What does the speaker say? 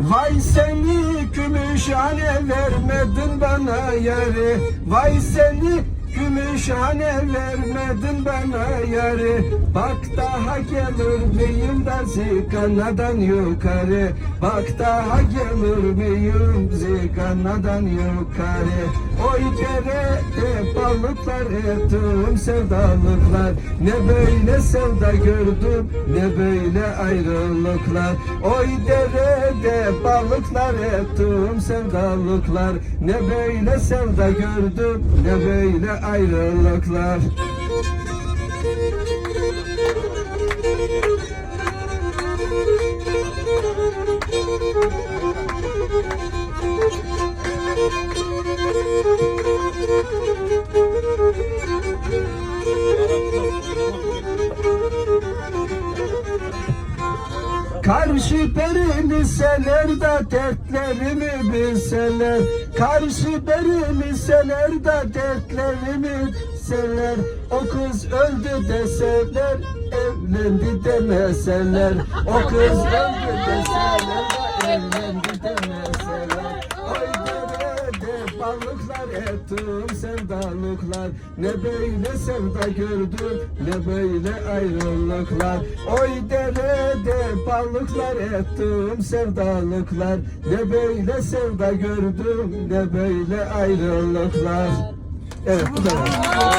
Vay seni Gümüşhane vermedin bana yarı Vay seni Gümüşhane vermedin bana yarı Bak daha gelir miyim zikanadan yukarı. Bak daha gelir miyim zikanadan yukarı. Oy derede balıklar ettim sevdalıklar. Ne böyle sevda gördüm ne böyle ayrılıklar. Oy derede balıklar ettim sevdalıklar. Ne böyle sevda gördüm ne böyle ayrılıklar Karşı peri liseler de dertlerimi bilseler. Karşı peri liseler de dertlerimi bilseler. O kız öldü deseler evlendi demeseler. O kız öldü deseler de evlendi demeseler derede balıklar ettim sevdalıklar. Ne böyle sevda gördüm ne böyle ayrılıklar. Oy derede balıklar ettim sevdalıklar. Ne böyle sevda gördüm ne böyle ayrılıklar. Evet bu kadar.